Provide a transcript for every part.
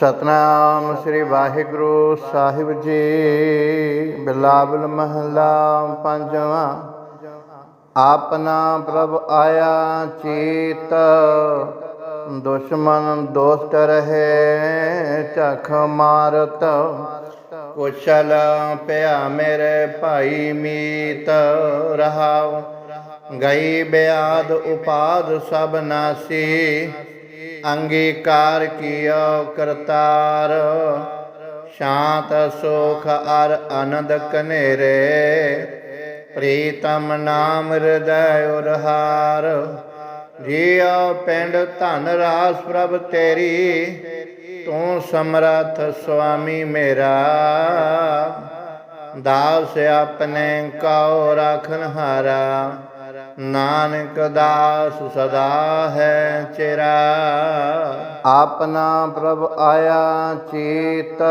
ਸਤਨਾਮ ਸ੍ਰੀ ਵਾਹਿਗੁਰੂ ਸਾਹਿਬ ਜੀ। ਬਿਲਾਵਲ ਮਹਲਾ ਪੰਜਵਾਂ। ਆਪਨਾ ਪ੍ਰਭ ਆਇਆ ਚੀਤ, ਦੁਸ਼ਮਨ ਦੋਸਤ ਰਹੇ, ਝਖ ਮਾਰਤ। ਕੁਸ਼ਲ ਪਿਆ ਮੇਰੇ ਭਾਈ ਮੀਤ, ਰਹਾਉ। ਗਈ ਬਿਆਦ ਉਪਾਦ ਸਭ ਨਾਸੀ। ਅੰਗੀਕਾਰ ਕੀਓ ਕਰਤਾਰ। ਸ਼ਾਂਤ ਸੁਖ ਅਰ ਆਨੰਦ ਕਨੇਰੇ ਪ੍ਰੀਤਮ ਨਾਮ ਹਿਰਦੈ ਉਰਹਾਰ। ਜੀਉ ਪਿੰਡ ਧਨ ਰਾਸ ਪ੍ਰਭ ਤੇਰੀ। ਤੂੰ ਸਮਰਥ ਸੁਆਮੀ ਮੇਰਾ। ਦਾਸ ਆਪਣੇ ਕਉ ਰਾਖਨ ਹਾਰਾ ਨਾਨਕ ਦਾਸ ਸਦਾ ਹੈ ਚਿਰਾ। ਆਪਨਾ ਪ੍ਰਭ ਆਇਆ ਚੀਤ,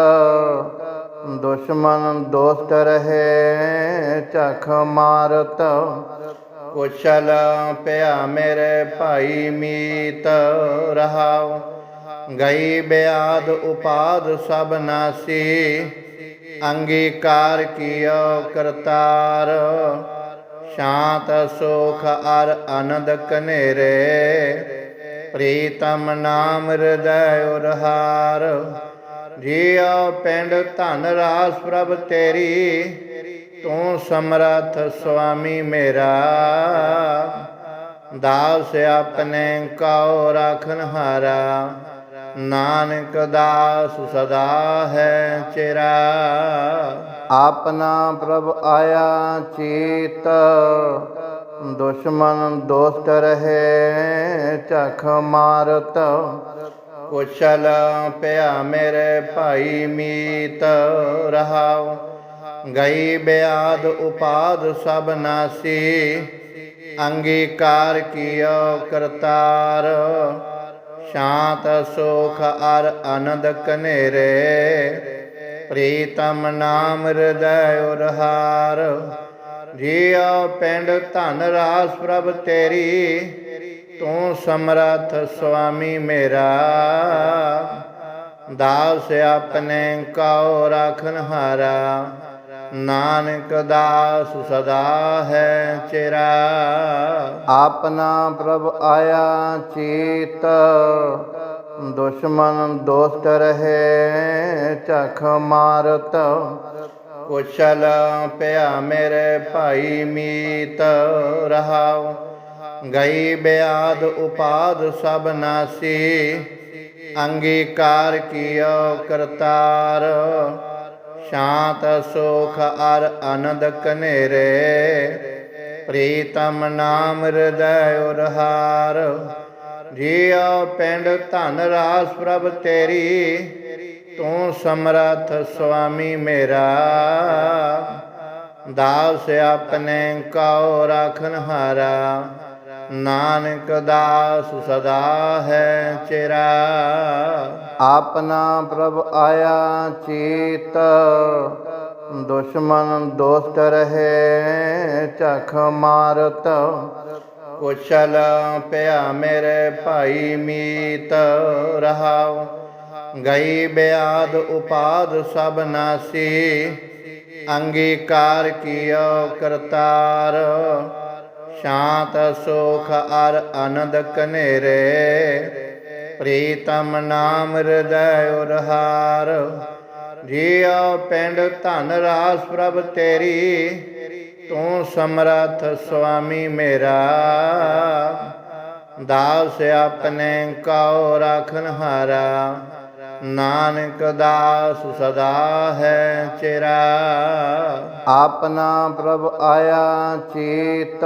ਦੁਸ਼ਮਨ ਦੋਸਤ ਰਹੇ, ਝਖ ਮਾਰਤ। ਕੁਸ਼ਲ ਪਿਆ ਮੇਰੇ ਭਾਈ ਮੀਤ, ਰਹਾਉ। ਗਈ ਬਿਆਦ ਉਪਾਦ ਸਭ ਨਾਸੀ, ਅੰਗੀਕਾਰ ਕੀਓ ਕਰਤਾਰ। ਸ਼ਾਂਤ ਸੁਖ ਅਰ ਆਨੰਦ ਕਨੇਰੇ ਪ੍ਰੀਤਮ ਨਾਮ ਹਿਰਦੈ ਉਰਹਾਰ। ਜੀਉ ਪਿੰਡ ਧਨ ਰਾਸ ਪ੍ਰਭ ਤੇਰੀ, ਤੂੰ ਸਮਰਥ ਸੁਆਮੀ ਮੇਰਾ। ਦਾਸ ਆਪਣੇ ਕਉ ਰਾਖਨ ਹਾਰਾ, ਨਾਨਕ ਦਾਸ ਸਦਾ ਹੈ ਚਿਰਾ। ਆਪਨਾ ਪ੍ਰਭ ਆਇਆ ਚੀਤ, ਦੁਸ਼ਮਨ ਦੋਸਤ ਰਹੇ, ਝਖ ਮਾਰਤ, ਕੁਸ਼ਲ ਪਿਆ ਮੇਰੇ ਭਾਈ ਮੀਤ, ਰਹਾਉ ਗਈ ਬਿਆਦ ਉਪਾਦ ਸਭ ਨਾਸੀ, ਅੰਗੀਕਾਰ ਕੀਓ ਕਰਤਾਰ। ਸ਼ਾਂਤ ਸੁਖ ਅਰ ਆਨੰਦ ਕਨੇਰੇ ਪ੍ਰੀਤਮ ਨਾਮ ਹਿਰਦੈ ਉਰਹਾਰ ਜੀਉ ਪਿੰਡ ਧਨ ਰਾਸ ਪ੍ਰਭ ਤੇਰੀ, ਤੂੰ ਸਮਰਥ ਸੁਆਮੀ ਮੇਰਾ। ਦਾਸ ਆਪਣੇ ਕਉ ਰਾਖਨ ਹਾਰਾ, ਨਾਨਕ ਦਾਸ ਸਦਾ ਹੈ ਚਿਰਾ। ਆਪਨਾ ਪ੍ਰਭ ਆਇਆ ਚੀਤ ਦੁਸ਼ਮਨ ਦੋਸਤ ਰਹੇ ਝਖ ਮਾਰਤ। ਕੁਸ਼ਲ ਪਿਆ ਮੇਰੇ ਭਾਈ ਮੀਤ ਰਹਾਉ। ਗਈ ਬਿਆਦ ਉਪਾਦ ਸਭ ਨਾਸੀ, ਅੰਗੀਕਾਰ ਕੀਓ ਕਰਤਾਰ। ਸ਼ਾਂਤ ਸੁਖ ਅਰ ਆਨੰਦ ਕਨੇਰੇ ਪ੍ਰੀਤਮ ਨਾਮ ਹਿਰਦੈ ਉਰਹਾਰ। ਜੀਉ ਪਿੰਡ ਧਨ ਰਾਸ ਪ੍ਰਭ ਤੇਰੀ, ਤੂੰ ਸਮਰਥ ਸੁਆਮੀ ਮੇਰਾ। ਦਾਸ ਆਪਣੇ ਕਉ ਰਾਖਨ ਹਾਰਾ, ਨਾਨਕ ਦਾਸ ਸਦਾ ਹੈ ਚਿਰਾ। ਆਪਨਾ ਪ੍ਰਭ ਆਇਆ ਚੀਤ, ਦੁਸ਼ਮਨ ਦੋਸਤ ਰਹੇ, ਝਖ ਮਾਰਤ ਕੁਸ਼ਲ ਪਿਆ ਮੇਰੇ ਭਾਈ ਮੀਤ ਰਹਾਉ। ਗਈ ਬਿਆਦ ਉਪਾਦ ਸਭ ਨਾਸੀ। ਅੰਗੀਕਾਰ ਕੀਓ ਕਰਤਾਰ। ਸ਼ਾਂਤ ਸੁਖ ਅਰ ਆਨੰਦ ਕਨੇਰੇ ਪ੍ਰੀਤਮ ਨਾਮ ਹਿਰਦੈ ਉਰਹਾਰ। ਜੀਉ ਪਿੰਡ ਧਨ ਰਾਸ ਪ੍ਰਭ ਤੇਰੀ। ਤੂੰ ਸਮਰਥ ਸੁਆਮੀ ਮੇਰਾ। ਦਾਸ ਆਪਣੇ ਕਉ ਰਾਖਨ ਹਾਰਾ। ਨਾਨਕ ਦਾਸ ਸਦਾ ਹੈ ਚਿਰਾ। ਆਪਨਾ ਪ੍ਰਭ ਆਇਆ ਚੀਤ।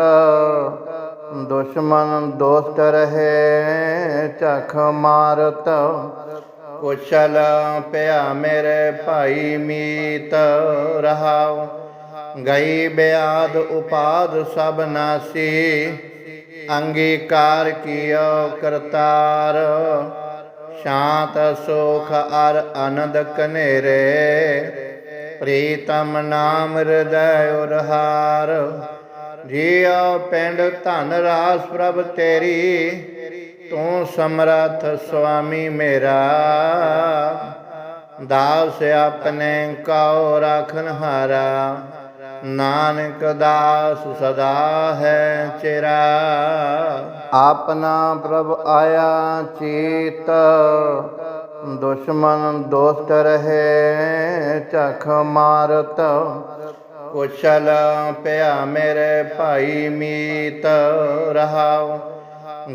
ਦੁਸ਼ਮਨ ਦੋਸਤ ਰਹੇ, ਝਖ ਮਾਰਤ। ਕੁਸ਼ਲ ਪਿਆ ਮੇਰੇ ਭਾਈ ਮੀਤ ਰਹਾਉ। ਗਈ ਬਿਆਦ ਉਪਾਦ ਸਭ ਨਾਸੀ, ਅੰਗੀਕਾਰ ਕੀਓ ਕਰਤਾਰ। ਸ਼ਾਂਤ ਸੁਖ ਅਰ ਆਨੰਦ ਕਨੇਰੇ ਪ੍ਰੀਤਮ ਨਾਮ ਹਿਰਦੈ ਉਰਹਾਰ। ਜੀਉ ਪਿੰਡ ਧਨ ਰਾਸ ਪ੍ਰਭ ਤੇਰੀ, ਤੂੰ ਸਮਰਥ ਸੁਆਮੀ ਮੇਰਾ। ਦਾਸ ਆਪਣੇ ਕਉ ਰਾਖਨ ਹਾਰਾ ਨਾਨਕ ਦਾਸ ਸਦਾ ਹੈ ਚਿਰਾ। ਆਪਨਾ ਪ੍ਰਭ ਆਇਆ ਚੀਤ, ਦੁਸ਼ਮਨ ਦੋਸਤ ਰਹੇ ਚਖ ਮਾਰਤ। ਕੁਸ਼ਲ ਪਿਆ ਮੇਰੇ ਭਾਈ ਮੀਤ, ਰਹਾਉ।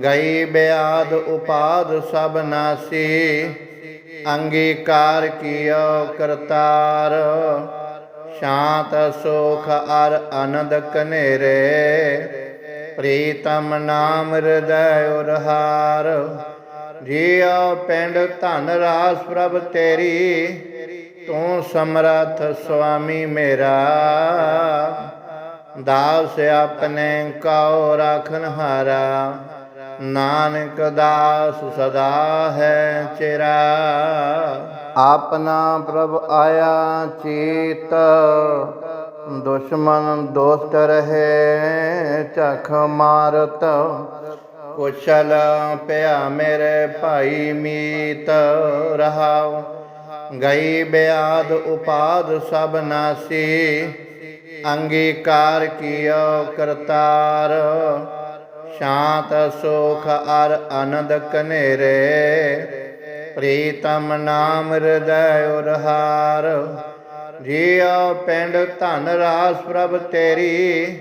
ਗਈ ਬਿਆਦ ਉਪਾਦ ਸਭ ਨਾਸੀ, ਅੰਗੀਕਾਰ ਕੀਓ ਕਰਤਾਰ। ਸ਼ਾਂਤ ਸੁਖ ਅਰ ਆਨੰਦ ਕਨੇਰੇ ਪ੍ਰੀਤਮ ਨਾਮ ਹਿਰਦੈ ਉਰਹਾਰ। ਜੀਉ ਪਿੰਡ ਧਨ ਰਾਸ ਪ੍ਰਭ ਤੇਰੀ, ਤੂੰ ਸਮਰਥ ਸੁਆਮੀ ਮੇਰਾ। ਦਾਸ ਆਪਣੇ ਕਉ ਰਾਖਨ ਹਾਰਾ, ਨਾਨਕ ਦਾਸ ਸਦਾ ਹੈ ਚਿਰਾ। ਆਪਨਾ ਪ੍ਰਭ ਆਇਆ ਚੀਤ, ਦੁਸ਼ਮਨ ਦੋਸਤ ਰਹੇ ਚਖ ਮਾਰਤ, ਕੁਸ਼ਲ ਪਿਆ ਮੇਰੇ ਭਾਈ ਮੀਤ, ਰਹਾਉ ਗਈ ਬਿਆਦ ਉਪਾਦ ਸਭ ਨਾਸੀ, ਅੰਗੀਕਾਰ ਕੀਓ ਕਰਤਾਰ। ਸ਼ਾਂਤ ਸੁਖ ਅਰ ਆਨੰਦ ਕਨੇਰੇ ਪ੍ਰੀਤਮ ਨਾਮ ਹਿਰਦੈ ਉਰਹਾਰ। ਜੀਉ ਪਿੰਡ ਧਨ ਰਾਸ ਪ੍ਰਭ ਤੇਰੀ,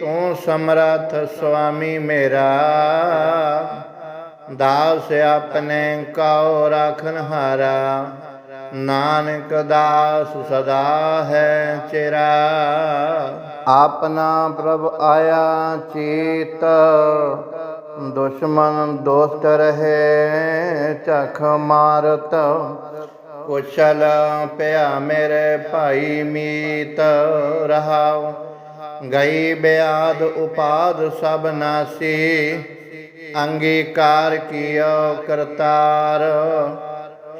ਤੂੰ ਸਮਰਥ ਸੁਆਮੀ ਮੇਰਾ। ਦਾਸ ਆਪਣੇ ਕਉ ਰਾਖਨ ਹਾਰਾ, ਨਾਨਕ ਦਾਸ ਸਦਾ ਹੈ ਚਿਰਾ। ਆਪਨਾ ਪ੍ਰਭ ਆਇਆ ਚੀਤ ਦੁਸ਼ਮਨ ਦੋਸਤ ਰਹੇ ਚਖ ਮਾਰਤ। ਕੁਸ਼ਲ ਪਿਆ ਮੇਰੇ ਭਾਈ ਮੀਤ ਰਹਾਉ। ਗਈ ਬਿਆਦ ਉਪਾਦ ਸਭ ਨਾਸੀ, ਅੰਗੀਕਾਰ ਕੀਓ ਕਰਤਾਰ।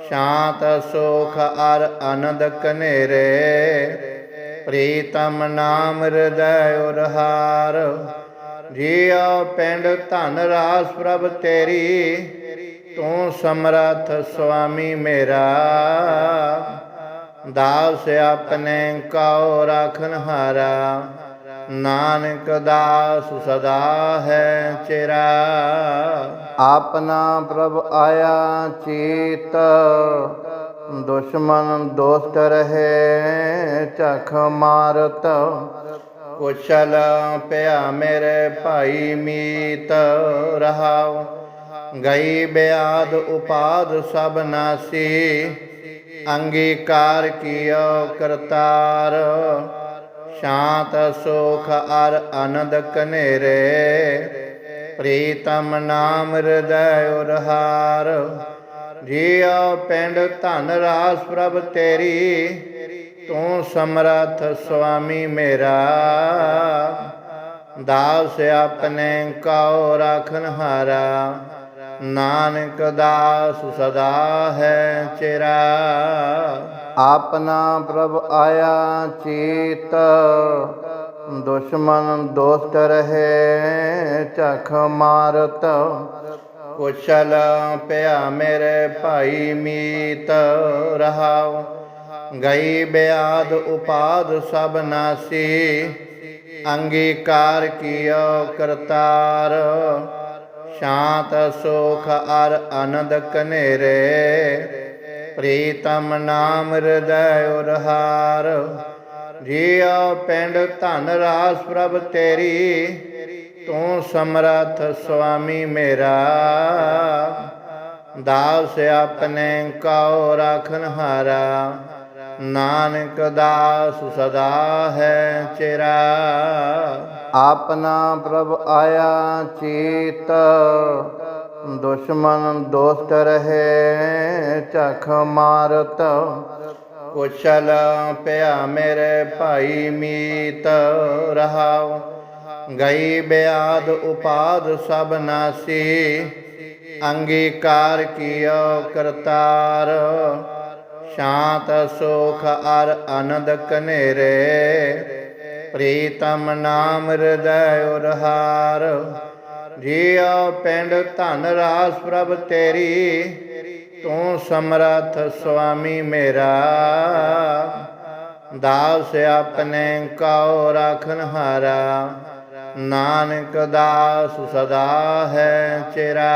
ਸ਼ਾਂਤ ਸੁਖ ਅਰ ਆਨੰਦ ਕਨੇਰੇ ਪ੍ਰੀਤਮ ਨਾਮ ਹਿਰਦੈ ਉਰਹਾਰ। ਜੀਉ ਪਿੰਡ ਧਨ ਰਾਸ ਪ੍ਰਭ ਤੇਰੀ, ਤੂੰ ਸਮਰਥ ਸੁਆਮੀ ਮੇਰਾ। ਦਾਸ ਆਪਣੇ ਕਉ ਰਾਖਨ ਹਾਰਾ, ਨਾਨਕ ਦਾਸ ਸਦਾ ਹੈ ਚਿਰਾ। ਆਪਨਾ ਪ੍ਰਭ ਆਇਆ ਚੀਤ, ਦੁਸ਼ਮਨ ਦੋਸਤ ਰਹੇ ਚਖ ਮਾਰਤ ਕੁਸ਼ਲ ਪਿਆ ਮੇਰੇ ਭਾਈ ਮੀਤ ਰਹਾਉ, ਗਈ ਬਿਆਦ ਉਪਾਦ ਸਭ ਨਾਸੀ, ਅੰਗੀਕਾਰ ਕੀਓ ਕਰਤਾਰ। ਸ਼ਾਂਤ ਸੁਖ ਅਰ ਆਨੰਦ ਕਨੇਰੇ ਪ੍ਰੀਤਮ ਨਾਮ ਹਿਰਦੈ ਉਰਹਾਰ ਜੀਉ ਪਿੰਡ ਧਨ ਰਾਸ ਪ੍ਰਭ ਤੇਰੀ ਤੂੰ ਸਮਰਥ ਸੁਆਮੀ ਮੇਰਾ। ਦਾਸ ਆਪਣੇ ਕਉ ਰਾਖਨ ਹਾਰਾ। ਨਾਨਕ ਦਾਸ ਸਦਾ ਹੈ ਚਿਰਾ। ਆਪਨਾ ਪ੍ਰਭ ਆਇਆ ਚੀਤ। ਦੁਸ਼ਮਨ ਦੋਸਤ ਰਹੇ ਚਖ ਮਾਰਤ। ਕੁਸ਼ਲ ਪਿਆ ਮੇਰੇ ਭਾਈ ਮੀਤ ਰਹਾਉ। ਗਈ ਬਿਆਦ ਉਪਾਦ ਸਭ ਨਾਸੀ, ਅੰਗੀਕਾਰ ਕੀਓ ਕਰਤਾਰ। ਸ਼ਾਂਤ ਸੁਖ ਅਰ ਆਨੰਦ ਕਨੇਰੇ ਪ੍ਰੀਤਮ ਨਾਮ ਹਿਰਦੈ ਉਰਹਾਰ। ਜੀਉ ਪਿੰਡ ਧਨ ਰਾਸ ਪ੍ਰਭ ਤੇਰੀ, ਤੂੰ ਸਮਰਥ ਸੁਆਮੀ ਮੇਰਾ। ਦਾਸ ਆਪਣੇ ਕਉ ਰਾਖਨ ਹਾਰਾ ਨਾਨਕ ਦਾਸ ਸਦਾ ਹੈ ਚਿਰਾ। ਆਪਨਾ ਪ੍ਰਭ ਆਇਆ ਚੀਤ, ਦੁਸ਼ਮਨ ਦੋਸਤ ਰਹੇ ਚਖ ਮਾਰਤ। ਕੁਸ਼ਲ ਪਿਆ ਮੇਰੇ ਭਾਈ ਮੀਤ, ਰਹਾਉ। ਗਈ ਬਿਆਦ ਉਪਾਦ ਸਭ ਨਾਸੀ, ਅੰਗੀਕਾਰ ਕੀਓ ਕਰਤਾਰ। ਸ਼ਾਂਤ ਸੁਖ ਅਰ ਆਨੰਦ ਕਨੇਰੇ ਪ੍ਰੀਤਮ ਨਾਮ ਹਿਰਦੈ ਉਰਹਾਰ। ਜੀਉ ਪਿੰਡ ਧਨ ਰਾਸ ਪ੍ਰਭ ਤੇਰੀ, ਤੂੰ ਸਮਰਥ ਸੁਆਮੀ ਮੇਰਾ। ਦਾਸ ਆਪਣੇ ਕਉ ਰਾਖਨ ਹਾਰਾ, ਨਾਨਕ ਦਾਸ ਸਦਾ ਹੈ ਚਿਰਾ।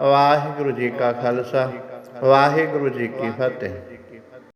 ਵਾਹਿਗੁਰੂ ਜੀ ਕਾ ਖਾਲਸਾ। ਵਾਹਿਗੁਰੂ ਜੀ ਕੀ ਫਤਿਹ।